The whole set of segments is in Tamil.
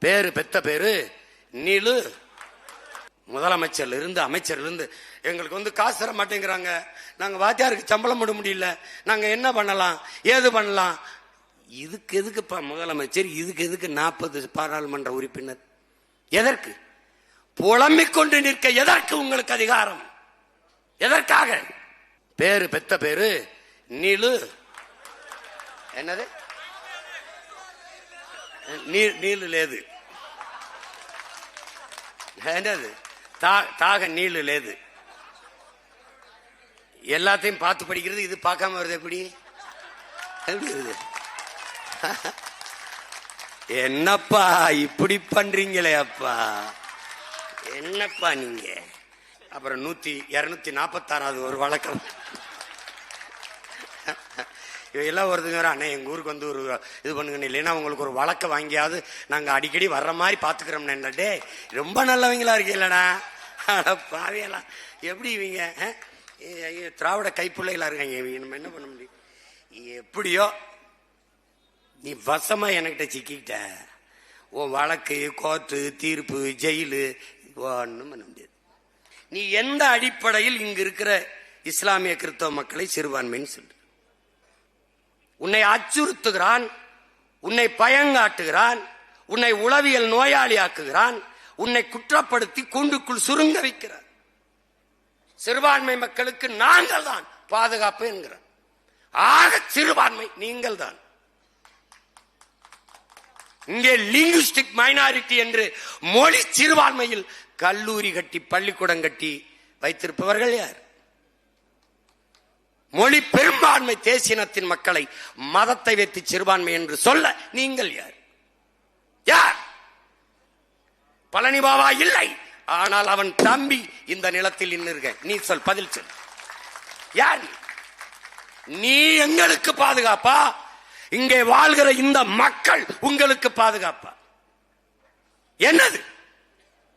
பேரு பெத்த பேரு நீலு. முதலமைச்சர்ல இருந்து அமைச்சர்ல இருந்து எங்களுக்கு வந்து காசு தர மாட்டேங்கிறாங்க. நாங்க வாத்தியாருக்கு சம்பளம் போட முடியல. நாங்க என்ன பண்ணலாம்? ஏது பண்ணலாம்? இதுக்கு எதுக்கு முதலமைச்சர் இதுக்கு எதுக்கு நாற்பது பாராளுமன்ற உறுப்பினர்? எதற்கு? புலம்பிக் கொண்டு நிற்க எதற்கு உங்களுக்கு அதிகாரம்? எதற்காக? பேரு பெத்த பேரு நீலு. என்னது? நீ நீலு லேது. என்னது? தா- தாக நீலு லேது. எல்லாத்தையும் பார்த்து படிக்கிறது இது பார்க்காம வருது எப்படி? எப்படி வருது? என்னப்பா இப்படி பண்றீங்களே அப்பா? என்னப்பா நீங்க? அப்புறம் நூத்தி இருநூத்தி நாற்பத்தாறாவது ஒரு வழக்கம். இவையெல்லாம் ஒருத்தங்க அண்ணா எங்கள் ஊருக்கு வந்து ஒரு இது பண்ணுங்கன்னு இல்லைன்னா உங்களுக்கு ஒரு வழக்க வாங்கியாவது நாங்கள் அடிக்கடி வர்ற மாதிரி பாத்துக்கிறோம் டே ரொம்ப நல்லவங்களா இருக்கீங்களடா. பாவியெல்லாம் எப்படி இவங்க திராவிட கைப்பிள்ளைகளாக இருக்காங்க இவங்க. நம்ம என்ன பண்ண முடியும்? எப்படியோ நீ வசமாக என்கிட்ட சிக்கிட்ட உன் வழக்கு கோர்ட்டு தீர்ப்பு ஜெயிலு ஒன்றும் பண்ண முடியாது. நீ எந்த அடிப்படையில் இங்கு இருக்கிற இஸ்லாமிய கிறிஸ்தவ மக்களை சிறுபான்மைன்னு சொல்லு. உன்னை அச்சுறுத்துகிறான் உன்னை பயங்காட்டுகிறான் உன்னை உளவியல் நோயாளியாக்குகிறான் உன்னை குற்றப்படுத்தி கூண்டுக்குள் சுருங்க வைக்கிறார். சிறுபான்மை மக்களுக்கு நாங்கள் தான் பாதுகாப்பு என்கிறார் ஆக சிறுபான்மை நீங்கள் தான். இங்கே லிங்குஸ்டிக் மைனாரிட்டி என்று மொழி சிறுபான்மையில் கல்லூரி கட்டி பள்ளிக்கூடம் கட்டி வைத்திருப்பவர்கள் யார்? மொழி பெரும்பான்மை தேசியனத்தின் மக்களை மதத்தை வைத்து சிறுபான்மை என்று சொல்ல நீங்கள் யார்? யார்? பழனி பாபா இல்லை. ஆனால் அவன் தம்பி இந்த நிலத்தில் நின்றுருக்க நீ சொல் பதில் சொல். யார் நீ எங்களுக்கு பாதுகாப்பா? இங்கே வாழ்கிற இந்த மக்கள் உங்களுக்கு பாதுகாப்பா? என்னது?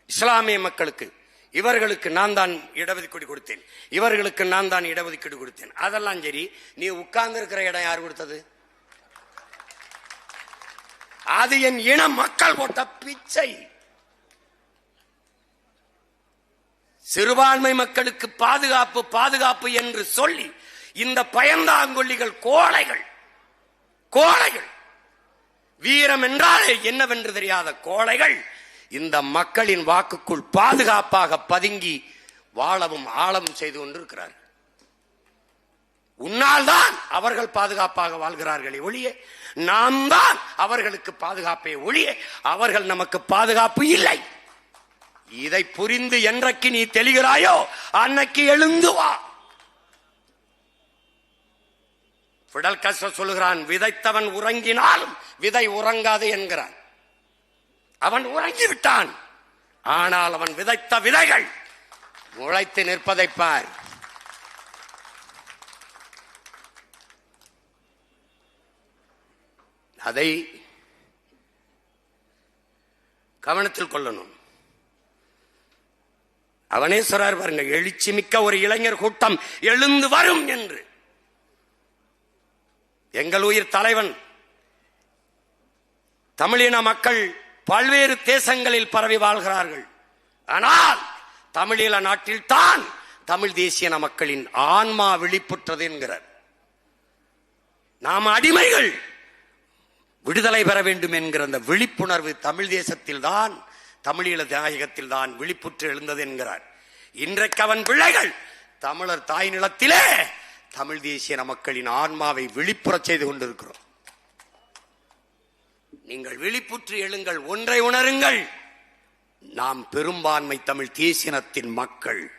இஸ்லாமிய மக்களுக்கு. இவர்களுக்கு நான் தான் இடஒதுக்கீடு கொடுத்தேன். இவர்களுக்கு நான் தான் இடஒதுக்கீடு கொடுத்தேன். அதெல்லாம் சரி நீ உட்கார்ந்து இருக்கிற இடம் யார் கொடுத்தது? அது என் இன மக்கள் போட்ட பிச்சை. சிறுபான்மை மக்களுக்கு பாதுகாப்பு பாதுகாப்பு என்று சொல்லி இந்த பயந்தாங்கொல்லிகள் கோழைகள் கோழைகள். வீரம் என்றாலே என்னவென்று தெரியாத கோழைகள். இந்த மக்களின் வாக்குக்குள் பாதுகாப்பாக பதுங்கி வாழவும் ஆழவும் செய்து கொண்டிருக்கிறார்கள். உன்னால் தான் அவர்கள் பாதுகாப்பாக வாழ்கிறார்களே ஒழிய நாம் தான் அவர்களுக்கு பாதுகாப்பே ஒழிய அவர்கள் நமக்கு பாதுகாப்பு இல்லை. இதை புரிந்து என்றைக்கு நீ தெளிகிறாயோ அன்னைக்கு எழுந்து வா. பிடல் கஷ்ட சொல்லுகிறான் விதைத்தவன் உறங்கினாலும் விதை உறங்காது என்கிறான். அவன் உறங்கி விட்டான் ஆனால் அவன் விதைத்த விதைகள். முளைத்து நிற்பதை பார். அதை கவனத்தில் கொள்ளணும். அவனே சொல்றார் பாருங்க எழுச்சி மிக்க ஒரு இளைஞர் கூட்டம் எழுந்து வரும் என்று. எங்கள் உயிர் தலைவன் தமிழின மக்கள் பல்வேறு தேசங்களில் பரவி வாழ்கிறார்கள். ஆனால் தமிழீழ நாட்டில் தான் தமிழ் தேசியன மக்களின் ஆன்மா விழிப்புற்றது என்கிறார். நாம் அடிமைகள் விடுதலை பெற வேண்டும் என்கிற அந்த விழிப்புணர்வு தமிழ் தேசத்தில் தான் தமிழீழ தாயகத்தில் தான் விழிப்புற்று எழுந்தது என்கிறார். இன்றைக்கு அவன் பிள்ளைகள் தமிழர் தாய் நிலத்திலே தமிழ் தேசிய மக்களின் ஆன்மாவை விழிப்புறச் செய்து கொண்டிருக்கிறோம். நீங்கள் விழிப்புற்று எழுங்கள் ஒன்றை உணருங்கள். நாம் பெரும்பான்மை தமிழ் தேசியனத்தின் மக்கள்.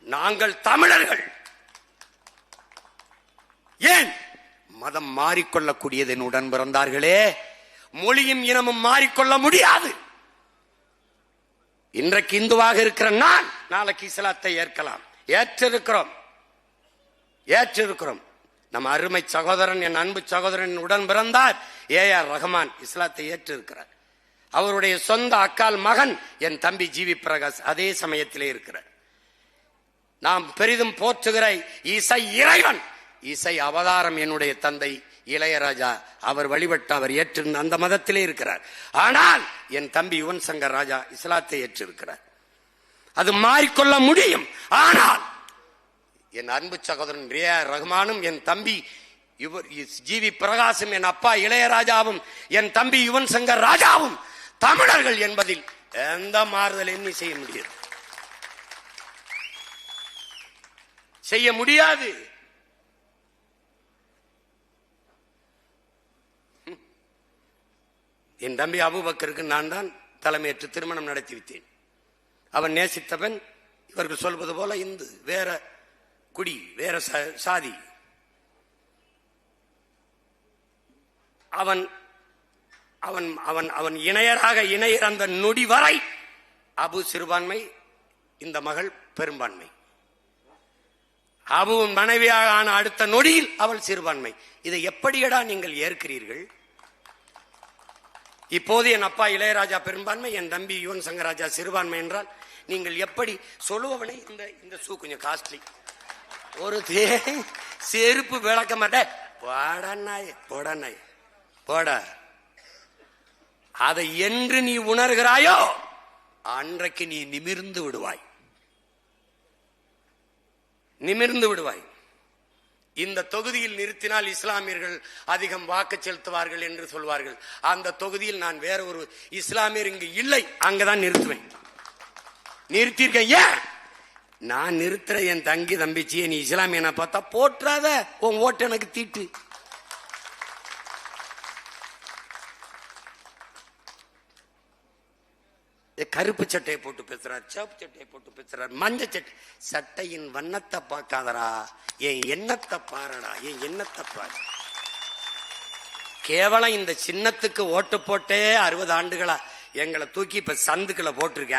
நாங்கள் தமிழர்கள். ஏன்? மதம் மாறிக்கொள்ளக்கூடியது என் உடன் பிறந்தார்களே. மொழியும் இனமும் மாறிக்கொள்ள முடியாது. இன்றைக்கு இந்துவாக இருக்கிற நான் நாளைக்கு இஸ்லாத்தை ஏற்கலாம். ஏற்றிருக்கிறோம். ஏற்றிருக்கிறோம். நம்ம அருமை சகோதரன் என் அன்பு சகோதரன் உடன் பிறந்தார். ஏ ஆர் ரஹ்மான் இஸ்லாத்தை ஏற்றிருக்கிறார். அவருடைய சொந்த அக்கால் மகன் என் தம்பி ஜிவி பிரகாஷ் அதே சமயத்திலே இருக்கிறார். நாம் பெரிதும் போற்றுகிற இசை இறைவன் இசை அவதாரம் என்னுடைய தந்தை இளையராஜா அவர் வழிபட்டு அவர் ஏற்றிருந்த அந்த மதத்திலே இருக்கிறார். ஆனால் என் தம்பி யுவன் சங்கர் ராஜா இஸ்லாத்தை ஏற்றிருக்கிறார். அது மாறிக்கொள்ள முடியும். ஆனால் என் அன்பு சகோதரன் ரியா ரஹ்மானும் என் தம்பி இவர் ஜிவி பிரகாசும் என் அப்பா இளையராஜாவும் என் தம்பி யுவன் சங்கர் ராஜாவும் தமிழர்கள் என்பதில் எந்த மாறுதலையும் நீ செய்ய முடியாது. செய்ய முடியாது. என் தம்பி அபுபக்கருக்கு நான் தான் தலைமையேற்று திருமணம் நடத்தி வைத்தேன் அவன் நேசித்தவன் இவர்கள் சொல்வது போல இந்து வேற குடி வேற சாதி. அவன் அவன் அவன் அவன் இணையராக இணையர் அந்த நொடி வரை அபு சிறுபான்மை இந்த மகள் பெரும்பான்மை. அபுவின் மனைவியாக ஆன அடுத்த நொடியில் அவள் சிறுபான்மை. இதை எப்படியடா நீங்கள் ஏற்கிறீர்கள்? இப்போது என் அப்பா இளையராஜா பெரும்பான்மை என் தம்பி யுவன் சங்கராஜா சிறுபான்மை என்றால் நீங்கள் எப்படி சொல்லுவவனை இந்த இந்த ஷூ கொஞ்சம் காஸ்ட்லி ஒரு தே செருப்பு விளக்க மாட்டேன் போடனாய் போடனாய் போட அதை என்று நீ உணர்கிறாயோ அன்றைக்கு நீ நிமிர்ந்து விடுவாய். நிமிர்ந்து விடுவாய். இந்த தொகுதியில் நிறுத்தினால் இஸ்லாமியர்கள் அதிகம் வாக்கு செலுத்துவார்கள் என்று சொல்வார்கள். அந்த தொகுதியில் நான் வேற ஒரு இஸ்லாமியர் இங்கு இல்லை அங்கதான் நிறுத்துவேன். நிறுத்திருக்கேன் ஏன்? நான் நிறுத்துற என் தங்கி தம்பிச்சியை நீ இஸ்லாமியனை பார்த்தா போற்றாத உன் ஓட்டு எனக்கு தீட்டு. கருப்பு சட்டையை போட்டு பேசுறார் சிவப்பு சட்டையை போட்டு பேசுறார் மஞ்சள் சட்டை சட்டையின் வண்ணத்தை பார்க்காதடா என் எண்ணத்தை பாருடா என் எண்ணத்தை பாரு. கேவலம் இந்த சின்னத்துக்கு ஓட்டு போட்டே அறுபது ஆண்டுகளா எங்களை தூக்கி இப்ப சந்துக்களை போட்டிருக்க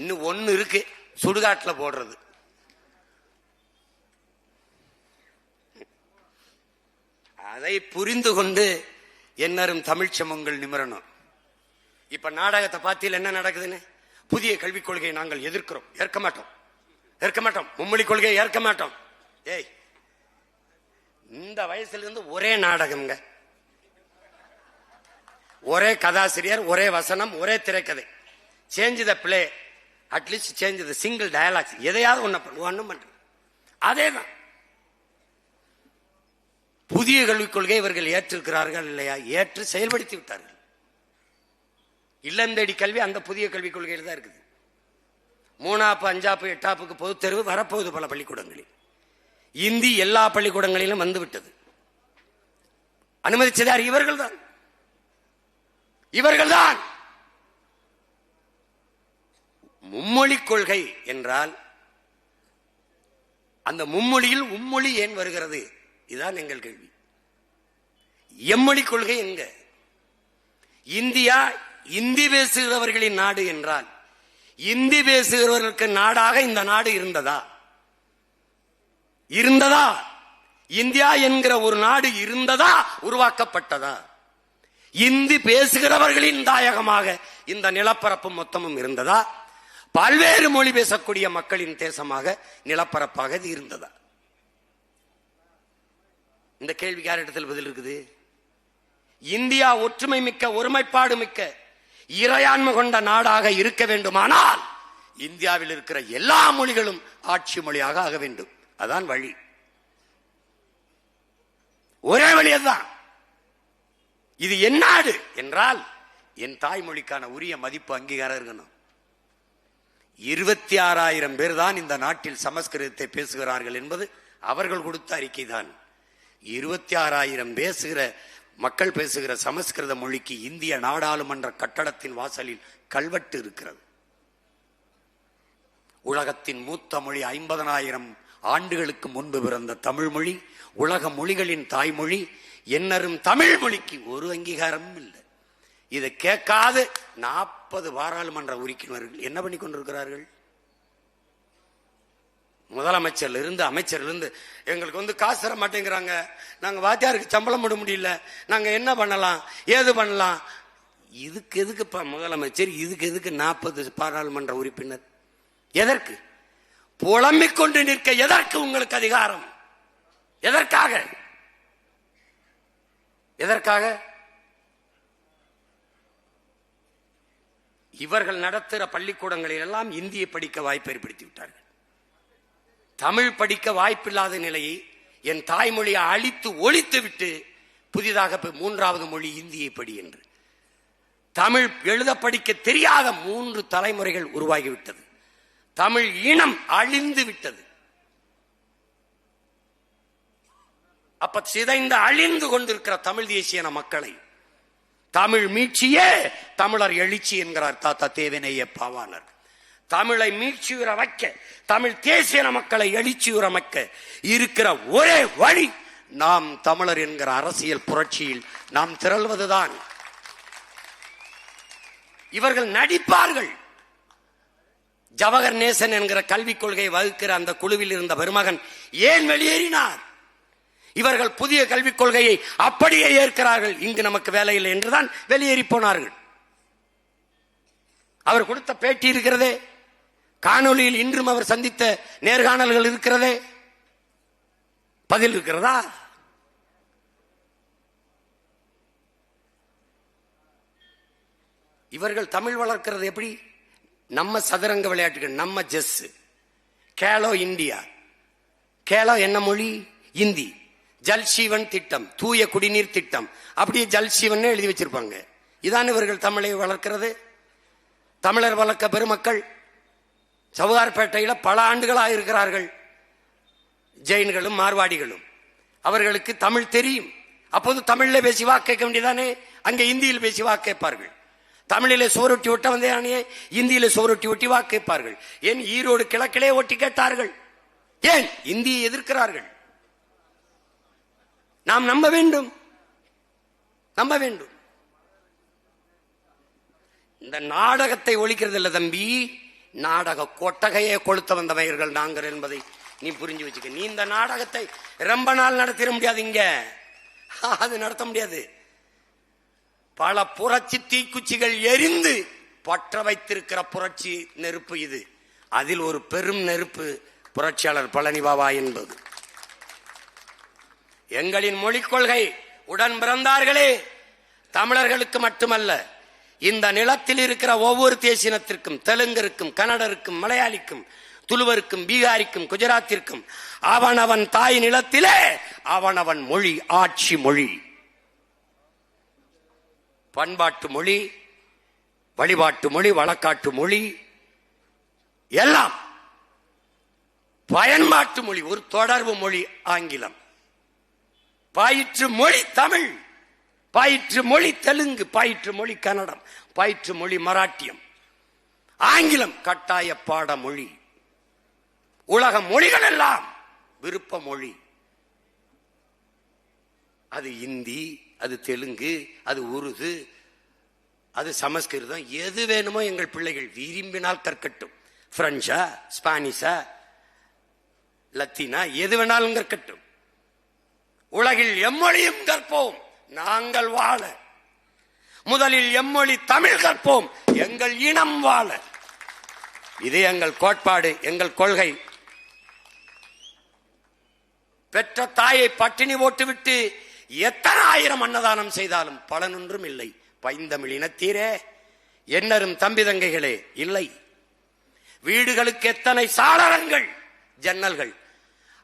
இன்னும் ஒன்னு இருக்கு. சுடுகாட்டில் போடுறது. அதை புரிந்து கொண்டு என்னரும் தமிழ்ச்சமங்கள் நிமிரணும். இப்ப நாடகத்தை பார்த்தியில் என்ன நடக்குதுன்னு? புதிய கல்விக் கொள்கையை நாங்கள் எதிர்க்கிறோம். ஏற்க மாட்டோம். ஏற்க மாட்டோம். மும்மொழி கொள்கையை ஏற்க மாட்டோம். ஏய் இந்த வயசுல இருந்து ஒரே நாடகம்ங்க. ஒரே கதாசிரியர் ஒரே வசனம் ஒரே திரைக்கதை. Change the play at least change the single dialogues எதையாவது ஒண்ணு ஒன்றும் ஒண்ணும் பண்ற அதேதான். புதிய கல்விக் கொள்கை இவர்கள் ஏற்றிருக்கிறார்கள் இல்லையா? ஏற்று செயல்படுத்தி விட்டார்கள். இல்லந்தேடி கல்வி அந்த புதிய கல்விக் கொள்கையில் தான் இருக்குது. மூணாப்பு அஞ்சாப்பு எட்டாப்புக்கு பொதுத் தேர்வு வரப்போகுது பல பள்ளிக்கூடங்களில். இந்தி எல்லா பள்ளிக்கூடங்களிலும் வந்துவிட்டது அனுமதிச்சதார் இவர்கள் தான் இவர்கள் தான் மும்மொழி கொள்கை என்றால் அந்த மும்மொழியில் உம்மொழி ஏன் வருகிறது? இதுதான் எங்கள் கேள்வி. எம்மொழி கொள்கை எங்க? இந்தியா இந்தி பேசுகிறவர்களின் நாடு என்றால் இந்தி பேசுகிறவர்களுக்கு நாடாக இந்த நாடு இருந்ததா? இருந்ததா? இந்தியா என்கிற ஒரு நாடு இருந்ததா? உருவாக்கப்பட்டதா? இந்தி பேசுகிறவர்களின் தாயகமாக இந்த நிலப்பரப்பும் மொத்தமும் இருந்ததா? பல்வேறு மொழி பேசக்கூடிய மக்களின் தேசமாக நிலப்பரப்பாக இது இருந்ததா? இந்த கேள்விக்கு யாரிடத்தில் பதில் இருக்குது? இந்தியா ஒற்றுமை மிக்க ஒருமைப்பாடு மிக்க இறையாண்மை கொண்ட நாடாக இருக்க வேண்டுமானால் இந்தியாவில் இருக்கிற எல்லா மொழிகளும் ஆட்சி மொழியாக ஆக வேண்டும். அதான் வழி. ஒரே வழி அதுதான். இது என் நாடு என்றால் என் தாய்மொழிக்கான உரிய மதிப்பு அங்கீகாரம் இருக்கணும். இருபத்தி ஆறாயிரம் பேர் தான் இந்த நாட்டில் சமஸ்கிருதத்தை பேசுகிறார்கள் என்பது அவர்கள் கொடுத்த அறிக்கை தான் இருபத்தி ஆறாயிரம் பேசுகிற மக்கள் பேசுகிற சமஸ்கிருத மொழிக்கு இந்திய நாடாளுமன்ற கட்டடத்தின் வாசலில் கல்வெட்டு இருக்கிறது. உலகத்தின் மூத்த மொழி ஐம்பதனாயிரம் ஆண்டுகளுக்கு முன்பு பிறந்த தமிழ் மொழி உலக மொழிகளின் தாய்மொழி என்னரும் தமிழ் மொழிக்கு ஒரு அங்கீகாரமும் இல்லை. இதை கேட்காது. நாற்பது பாராளுமன்ற உறுப்பினர்கள் என்ன பண்ணி கொண்டிருக்கிறார்கள்? முதலமைச்சர்ல இருந்து அமைச்சர்ல இருந்து எங்களுக்கு வந்து காசு தர மாட்டேங்கிறாங்க. நாங்க வாத்தியாருக்கு சம்பளம் போட முடியல. நாங்க என்ன பண்ணலாம்? ஏது பண்ணலாம்? இதுக்கு எதுக்கு முதலமைச்சர் இதுக்கு எதுக்கு நாற்பது பாராளுமன்ற உறுப்பினர்? எதற்கு? புலம்பிக் கொண்டு நிற்க எதற்கு உங்களுக்கு அதிகாரம்? எதற்காக? எதற்காக? இவர்கள் நடத்துகிற பள்ளிக்கூடங்களில் எல்லாம் இந்தியை படிக்க வாய்ப்பு ஏற்படுத்தி விட்டார்கள் தமிழ் படிக்க வாய்ப்பில்லாத நிலையை என் தாய்மொழியை அழித்து ஒழித்து விட்டு புதிதாக மூன்றாவது மொழி இந்தியை படி என்று. தமிழ் எழுத படிக்க தெரியாத மூன்று தலைமுறைகள் உருவாகிவிட்டது தமிழ் இனம் அழிந்து விட்டது. அப்ப சிதைந்து அழிந்து கொண்டிருக்கிற தமிழ் தேசியன மக்களை தமிழ் மீட்சியே தமிழர் எழுச்சி என்கிறார் தாத்தா தேவனைய பாவாணர். தமிழை மீட்சியுற வைக்க தமிழ் தேசியன மக்களை எழுச்சியுற வைக்க இருக்கிற ஒரே வழி நாம் தமிழர் என்கிற அரசியல் புரட்சியில் நாம் திரள்வதுதான். இவர்கள் நடிப்பார்கள். ஜவஹர் நேசன் என்கிற கல்விக் கொள்கையை வகுக்கிற அந்த குழுவில் இருந்த பெருமகன் ஏன் வெளியேறினார்? இவர்கள் புதிய கல்விக் கொள்கையை அப்படியே ஏற்கிறார்கள். இங்கு நமக்கு வேலை இல்லை என்றுதான் வெளியேறி போனார்கள். அவர் கொடுத்த பேட்டி இருக்கிறதே. காணொளியில் இன்றும் அவர் சந்தித்த நேர்காணல்கள் இருக்கிறதே. பதில் இருக்கிறதா? இவர்கள் தமிழ் வளர்க்கிறது எப்படி? நம்ம சதுரங்க விளையாட்டுகள் நம்ம ஜெஸ் கேலோ இந்தியா. கேலோ என்ன மொழி? இந்தி. ஜல்சீவன் திட்டம் தூய குடிநீர் திட்டம். அப்படியே ஜல்சீவன் எழுதி வச்சிருப்பாங்க. இதான் இவர்கள் தமிழை வளர்க்கிறது. தமிழர் வளர்க்க பெருமக்கள் சவுகார்பேட்டையில் பல ஆண்டுகளாக இருக்கிறார்கள். ஜெயின்களும் மார்வாடிகளும். அவர்களுக்கு தமிழ் தெரியும். அப்போது தமிழில் பேசி வாக்கு கேட்க வேண்டியதானே? அங்கே இந்தியில் பேசி வாக்கு கேட்பார்கள். தமிழிலே சோரொட்டி ஒட்ட வந்தேனே இந்தியில சோரொட்டி ஒட்டி வாக்கு கேட்பார்கள். ஏன் ஈரோடு கிழக்கிலே ஒட்டி கேட்டார்கள்? ஏன்? இந்தியை எதிர்க்கிறார்கள். நாம் நம்ப வேண்டும். நம்ப வேண்டும். இந்த நாடகத்தை ஒழிக்கிறது இல்லை தம்பி. நாடக கொட்டகையே கொளுத்த வந்தவர்கள் நாங்கள் என்பதை நீ புரிஞ்சு வச்சுக்க. நீ இந்த நாடகத்தை ரொம்ப நாள் நடத்திட முடியாது இங்க. அது நடத்த முடியாது. பல புரட்சி தீக்குச்சிகள் எரிந்து பற்ற வைத்திருக்கிற புரட்சி நெருப்பு இது. அதில் ஒரு பெரும் நெருப்பு புரட்சியாளர் பழனி பாபா என்பது. எங்களின் மொழிக் கொள்கை உடன் பிறந்தார்களே. தமிழர்களுக்கு மட்டுமல்ல இந்த நிலத்தில் இருக்கிற ஒவ்வொரு தேசினத்திற்கும் தெலுங்கருக்கும் கன்னடருக்கும் மலையாளிக்கும் துளுவருக்கும் பீகாரிக்கும் குஜராத்திற்கும் அவனவன் தாய் நிலத்திலே அவனவன் மொழி ஆட்சி மொழி. பண்பாட்டு மொழி வழிபாட்டு மொழி வழக்காட்டு மொழி எல்லாம் பயன்பாட்டு மொழி ஒரு தொடர்பு மொழி ஆங்கிலம். பாயிற்று மொழி தமிழ் பாயிற்று மொழி தெலுங்கு பாயிற்று மொழி கன்னடம் பாயிற்று மொழி மராட்டியம். ஆங்கிலம் கட்டாய பாட மொழி உலக மொழிகள் எல்லாம் விருப்ப மொழி அது இந்தி அது தெலுங்கு அது உருது அது சமஸ்கிருதம். எது வேணுமோ எங்கள் பிள்ளைகள் விரும்பினால் கற்கட்டும். பிரெஞ்சா ஸ்பானிஷா லத்தீனா எது வேணாலும் கற்கட்டும். உலகில் எம்மொழியும் கற்போம். நாங்கள் வாழ. முதலில் எம்மொழி தமிழ் கற்போம். எங்கள் இனம் வாழ. இது எங்கள் கோட்பாடு எங்கள் கொள்கை. பெற்ற தாயை பட்டினி போட்டுவிட்டு எத்தனை ஆயிரம் அன்னதானம் செய்தாலும் பலனொன்றும் இல்லை. பைந்தமிழ் இனத்தீரே. என்னரும் தம்பி தங்கைகளே இல்லை. வீடுகளுக்கு எத்தனை சாளரங்கள் ஜன்னல்கள்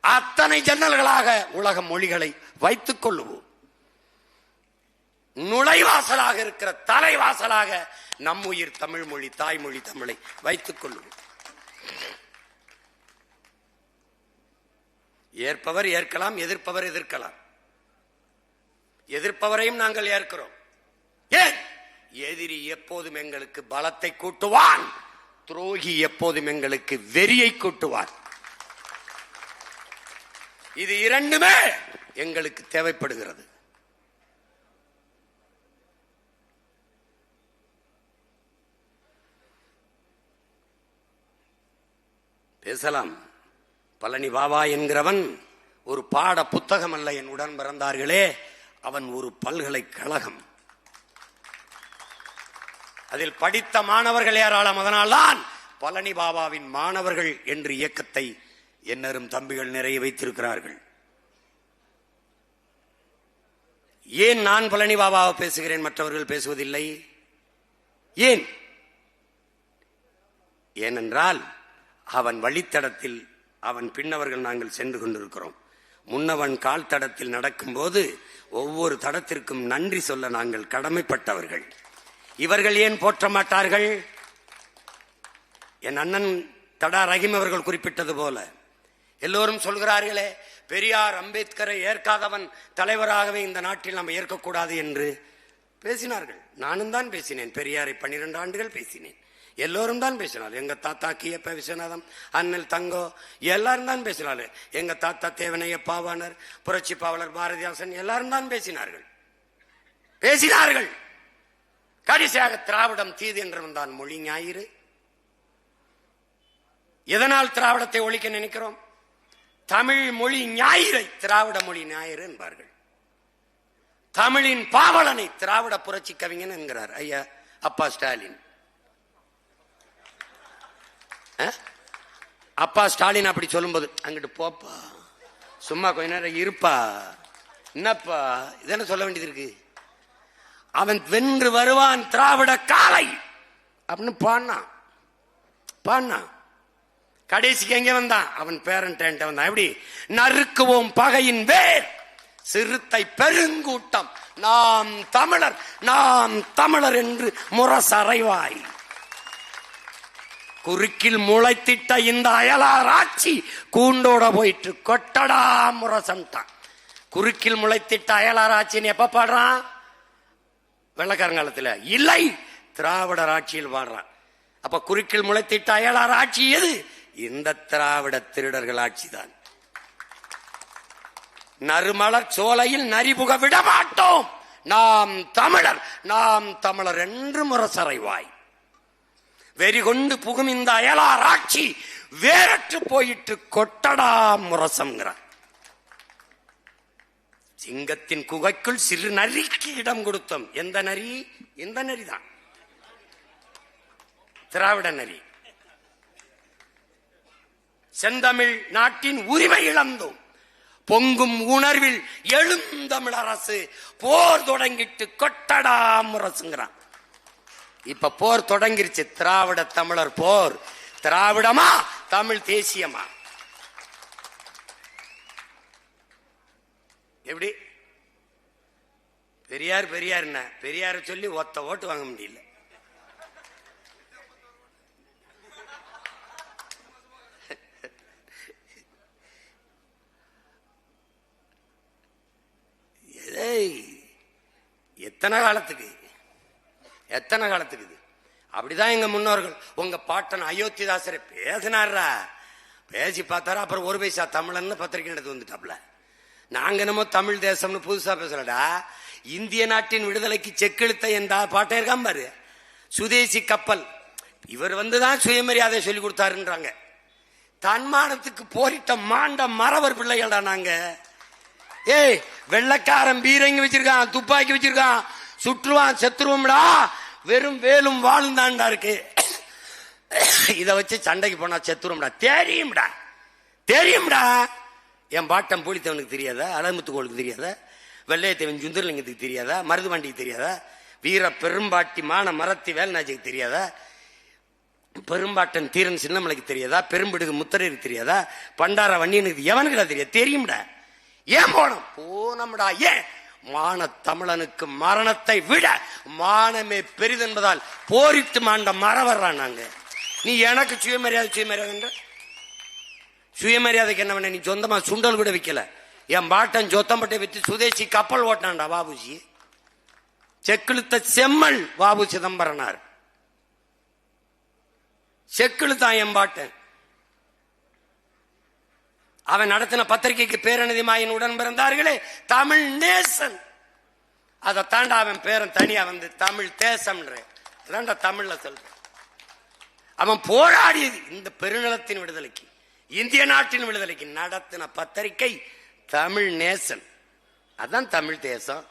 அத்தனை ஜன்னல்களாக உலக மொழிகளை வைத்துக் கொள்ளுவோம். நுழைவாசலாக இருக்கிற தலைவாசலாக நம் உயிர் தமிழ் மொழி தாய்மொழி தமிழை வைத்துக் கொள்ளுவோம். ஏற்பவர் ஏற்கலாம் எதிர்ப்பவர் எதிர்க்கலாம். எதிர்ப்பவரையும் நாங்கள் ஏற்கிறோம். ஏன்? எதிரி எப்போதும் எங்களுக்கு பலத்தை கூட்டுவான் துரோகி எப்போதும் எங்களுக்கு வெறியை கூட்டுவான். இது இரண்டுமே எங்களுக்கு தேவைப்படுகிறது. பேசலாம். பழனி பாபா என்கிறவன் ஒரு பாட புத்தகம் அல்ல என் உடன் பிறந்தார்களே அவன் ஒரு பல்கலைக்கழகம் அதில் படித்த மாணவர்கள் ஏராளம் அதனால்தான் பழனி பாபாவின் மாணவர்கள் என்று இயக்கத்தை என்னரும் தம்பிகள் நிறைய வைத்திருக்கிறார்கள். ஏன் நான் பழனி பாபாவை பேசுகிறேன்? மற்றவர்கள் பேசுவதில்லை. ஏன்? ஏனென்றால் அவன் வழித்தடத்தில் அவன் பின்னவர்கள் நாங்கள் சென்று கொண்டிருக்கிறோம். முன்னவன் கால் தடத்தில் நடக்கும்போது ஒவ்வொரு தடத்திற்கும் நன்றி சொல்ல நாங்கள் கடமைப்பட்டவர்கள். இவர்கள் ஏன் போற்ற மாட்டார்கள்? என் அண்ணன் தடா ரஹிம் அவர்கள் குறிப்பிட்டது போல எல்லோரும் சொல்கிறார்களே பெரியார் அம்பேத்கரை ஏற்காதவன் தலைவராகவே இந்த நாட்டில் நாம் ஏற்கக்கூடாது என்று பேசினார்கள். நானும் தான் பேசினேன் பெரியாரை பன்னிரெண்டு ஆண்டுகள் பேசினேன். எல்லோரும் தான் பேசினார் எங்க தாத்தா கியப்ப விஸ்வநாதம் அண்ணல் தங்கோ எல்லாரும் தான் பேசினார் எங்க தாத்தா தேவனைய பாவாணர் புரட்சி பாவலர் பாரதிதாசன் எல்லாரும் தான் பேசினார்கள். பேசினார்கள். கடைசியாக திராவிடம் தீது என்றவன் தான் மொழி ஞாயிறு. எதனால் திராவிடத்தை ஒழிக்க நினைக்கிறோம்? தமிழ் மொழி ஞாயிறை திராவிட மொழி ஞாயிறு என்பார்கள். தமிழின் பாவலனை திராவிட புரட்சி கவிஞன் என்கிறார். ஐயா அப்பா ஸ்டாலின். அப்பா ஸ்டாலின் அப்படி சொல்லும்போது அங்கிட்டு போப்பா. சும்மா கொஞ்ச நேரம் இருப்பா. என்னப்பா? இதென்ன சொல்ல வேண்டியது இருக்கு? அவன் வென்று வருவான் திராவிட காலை. அப்படின்னு பாடினான். பாடினான். கடைசிக்கு எங்க வந்தான்? அவன் பேரண்ட் வந்தான். எப்படி? நறுக்குவோம் பகையின் வேர். சிறுத்தை பெருங்கூட்டம். நாம் தமிழர் நாம் தமிழர் என்று முரசறைவாய். குறுக்கில் முளைத்திட்ட இந்த அயலார் ஆட்சி கூண்டோட போயிட்டு கொட்டடா முரசன்ட்டான். குறுக்கில் முளைத்திட்ட அயலார் ஆட்சின்னு எப்ப பாடுறான்? வெள்ளக்காரங்காலத்துல இல்லை திராவிடர் ஆட்சியில் பாடுறான். அப்ப குறுக்கில் முளைத்திட்ட அயலார் ஆட்சி எது? இந்த திராவிட திருடர்கள் ஆட்சிதான். நறுமலர் சோலையில் நரிபுக விடமாட்டோம் நாம் தமிழர் நாம் தமிழர் என்று முரசறைவாய். வெறி கொண்டு புகும் இந்த அயலார் ஆட்சி வேறற்று போயிட்டு கொட்டடா முரசங்கிறார் சிங்கத்தின் குகைக்குள் சிறு நரிக்கு இடம் கொடுத்தோம். எந்த நரி? இந்த நரிதான்? திராவிட நரி. செந்தமிழ் நாட்டின் உரிமை இழந்தோம். பொங்கும் உணர்வில் எழுந்தமிழ் அரசு போர் தொடங்கிட்டு கொட்டடா முரசுங்கிறான். இப்ப போர் தொடங்கிருச்சு. திராவிட தமிழர் போர். திராவிடமா? தமிழ் தேசியமா? எப்படி? பெரியார் பெரியார் என்ன? பெரியார சொல்லி ஒத்த ஓட்டு வாங்க முடியல. ஏய், எத்தனை காலத்துக்கு? எத்தனை காலத்துக்கு இது? அப்படிதான் எங்க முன்னோர்கள். உங்க பாட்டன் அயோத்திதாசரை பேசினாரா பேசி பார்த்தாரா அப்புறம் ஒரு பைசா தமிழன்னு பத்திரிக்கை எடுத்து வந்துட்டாப்ல நாங்க என்னமோ தமிழ் தேசம்னு புதுசா பேசலடா. இந்திய நாட்டின் விடுதலைக்கு செக்கெழுத்த எந்த பாட்டை இருக்காம பாரு. சுதேசி கப்பல். இவர் வந்துதான் சுயமரியாதை சொல்லி கொடுத்தாருன்றாங்க. தன்மானத்துக்கு போரிட்ட மாண்ட மறவர் பிள்ளைகள்டா நாங்க. ஏய் வெள்ளக்காரன் பீரங்கி வச்சிருக்கான் துப்பாக்கி வச்சிருக்கான் சுற்றுவான் செத்துருவோம்டா. வெறும் வேலும் வாழும் தான்டா இருக்கு. இதை வச்சு சண்டைக்கு போனா செத்துருவோம்டா. தெரியும்டா. தெரியும்டா. என் பாட்டம் பூலித்தவனுக்கு தெரியாதா? அலமுத்துக்கோளுக்கு தெரியாதா? வெள்ளையத்தேவன் சுந்தரலிங்கத்துக்கு தெரியாதா? மருதுபாண்டிக்கு தெரியாதா? வீர பெரும்பாட்டி மான மரத்தி வேல்நாச்சிக்கு தெரியாதா? பெரும்பாட்டன் தீரன் சின்னமலைக்கு தெரியாதா? பெரும்பிடுகு முத்தரைக்கு தெரியாதா? பண்டார வண்டியனுக்கு எவனுக்குடா தெரியாது தெரியும்டா. ஏன் போனோம் போனோம்டா ஏன்? மான தமிழனுக்கு மரணத்தை விட மானமே பெரிதென்பதால் போரிட்டு மாண்ட மறவர்றான் நாங்க. நீ எனக்கு சுயமரியாதை சுயமரியாதை சுயமரியாதைக்கு என்ன பண்ண? நீ சொந்தமா சுண்டல் கூட விற்கல என் பாட்டன் சொத்தம்பட்டை வித்து சுதேசி கப்பல் ஓட்டினான்டா பாபுஜி செக்கிழுத்த செம்மல் பாபு சிதம்பரனார். செக்கிழுத்தான் என் பாட்டன். அவன் நடத்தின பத்திரிகைக்கு பேரணிதி மாயின் உடன் பிறந்தார்களே தமிழ் நேசன். அதை தாண்டா அவன் பேரன் தனியா வந்து தமிழ் தேசம்ன்ற. அதான்டா தமிழ்ல சொல்றேன். அவன் போராடியது இந்த பெருநிலத்தின் விடுதலைக்கு இந்திய நாட்டின் விடுதலைக்கு நடத்தின பத்திரிகை தமிழ் நேசன். அதான் தமிழ் தேசம்.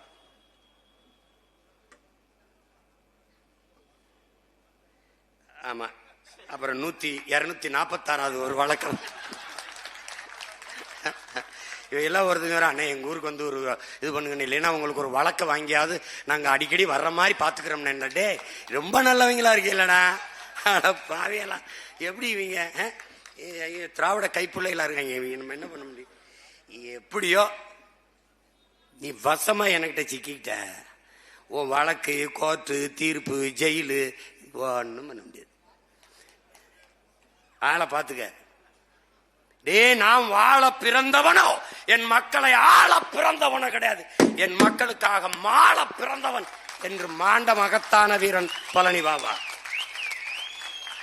ஆமா. அப்புறம் நூத்தி இருநூத்தி நாற்பத்தாறாவது ஒரு வழக்கம். எல்லாம் வருதுங்கிற அண்ணே எங்கள் ஊருக்கு வந்து ஒரு இது பண்ணுங்கண்ணே. இல்லைன்னா உங்களுக்கு ஒரு வழக்கை வாங்கியாவது நாங்கள் அடிக்கடி வர்ற மாதிரி பார்த்துக்கிறோம்னே ரொம்ப நல்லவங்களா இருக்கீங்களடா. பாவியெல்லாம் எப்படி இவங்க ஏ, ஐயோ, திராவிட கைப்பிள்ளைகளாக இருக்காங்க இவங்க. நம்ம என்ன பண்ண முடியும்? எப்படியோ நீ வசமா என்கிட்ட சிக்கிக்கிட்ட. உன் வழக்கு கோர்ட்டு தீர்ப்பு ஜெயிலு ஒன்றும் பண்ண முடியாது. ஆளை பார்த்துக்க டே நாம் வாழ பிறந்தவனோ? என் மக்களை ஆள பிறந்தவனோ கிடையாது. என் மக்களுக்காக மாள பிறந்தவன் என்று மாண்ட மகத்தான வீரன் பழனி பாபா.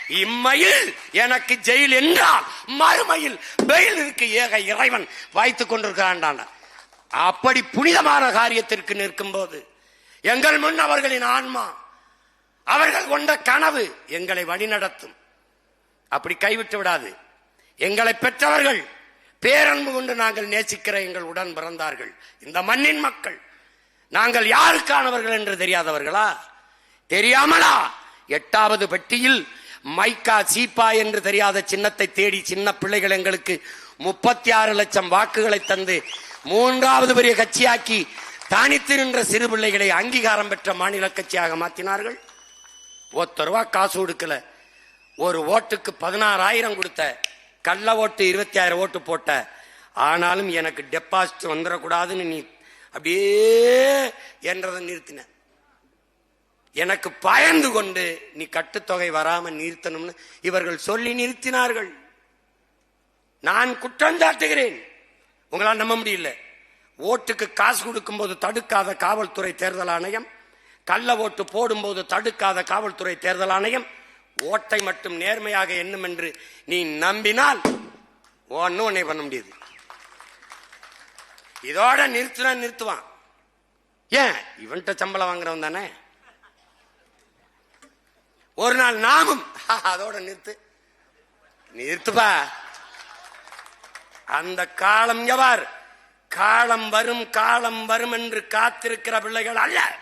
இம்மையில் எனக்கு ஜெயில் என்றால் மறுமையில் பெயிலிற்கு ஏக இறைவன் வைத்துக் கொண்டிருக்கிறான் அப்படி புனிதமான காரியத்திற்கு நிற்கும் போது எங்கள் முன் அவர்களின் ஆன்மா அவர்கள் கொண்ட கனவு எங்களை வழிநடத்தும். அப்படி கைவிட்டு விடாது. எங்களை பெற்றவர்கள். பேரன்பு கொண்டு நாங்கள் நேசிக்கிற எங்கள் உடன் பிறந்தார்கள். இந்த மண்ணின் மக்கள். நாங்கள் யாருக்கானவர்கள் என்று தெரியாதவர்களா? தெரியாமலா? எட்டாவது பெட்டியில் மைக்கா சீப்பா என்று தெரியாத சின்னத்தை தேடி சின்ன பிள்ளைகள் எங்களுக்கு முப்பத்தி ஆறு லட்சம் வாக்குகளை தந்து மூன்றாவது பெரிய கட்சியாக்கி தானித்து நின்ற சிறு பிள்ளைகளை அங்கீகாரம் பெற்ற மாநில கட்சியாக மாற்றினார்கள் ஒத்த ரூபா காசு கொடுக்கல ஒரு ஓட்டுக்கு பதினாறாயிரம் கொடுத்த கள்ள ஓட்டு இருபத்தி ஆயிரம் ஓட்டு போட்ட ஆனாலும் எனக்கு டெபாசிட் வந்துடக்கூடாதுன்னு நீ அப்படியே என்றதை நிறுத்தின. எனக்கு பயந்து கொண்டு நீ கட்டுத்தொகை வராம நிறுத்தணும்னு இவர்கள் சொல்லி நிறுத்தினார்கள். நான் குற்றம் சாட்டுகிறேன். உங்களால் நம்ப முடியல. ஓட்டுக்கு காசு கொடுக்கும்போது தடுக்காத காவல்துறை தேர்தல் ஆணையம் கள்ள ஓட்டு போடும்போது தடுக்காத காவல்துறை தேர்தல் ஆணையம் ஓட்டை மட்டும் நேர்மையாக எண்ணும் என்று நீ நம்பினால் ஒன்னும் உன்னை பண்ண முடியாது. இதோட நிறுத்தினா நிறுத்துவான். ஏன்? இவன்கிட்ட சம்பளம் வாங்குறவன் தானே? ஒரு நாள் நாமும் அதோட நிறுத்து. நிறுத்துப்பா. அந்த காலம் எவார் காலம் வரும் காலம் வரும் என்று காத்திருக்கிற பிள்ளைகள் அல்ல.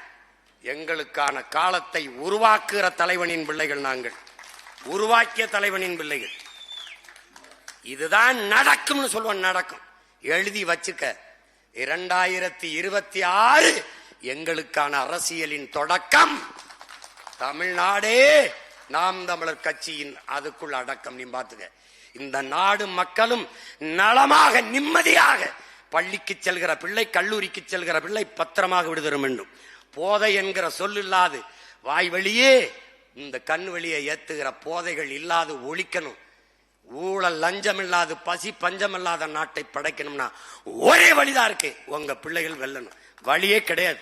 எங்களுக்கான காலத்தை உருவாக்குகிற தலைவனின் பிள்ளைகள் நாங்கள். உருவாக்கிய தலைவனின் பிள்ளைகள். இதுதான் நடக்கும்னு சொல்லுவோம் நடக்கும். எழுதி வச்சுக்க. இரண்டாயிரத்தி இருபத்தி ஆறு எங்களுக்கான அரசியலின் தொடக்கம். தமிழ்நாடே நாம் தமிழர் கட்சியின் அதுக்குள் அடக்கம் நீ பாத்துக்க இந்த நாடு மக்களும் நலமாக நிம்மதியாக பள்ளிக்கு செல்கிற பிள்ளை கல்லூரிக்கு செல்கிற பிள்ளை பத்திரமாக விடுதரும் வேண்டும் போதை என்கிற சொல் இல்லாது வாய் வழியே இந்த கண் வழியை ஏத்துகிற போதைகள் இல்லாது ஒழிக்கணும். ஊழல் லஞ்சம் இல்லாது பசி பஞ்சம் இல்லாத நாட்டை படைக்கணும்னா ஒரே வழிதான் இருக்கு. உங்க பிள்ளைகள் வெல்லணும். வழியே கிடையாது.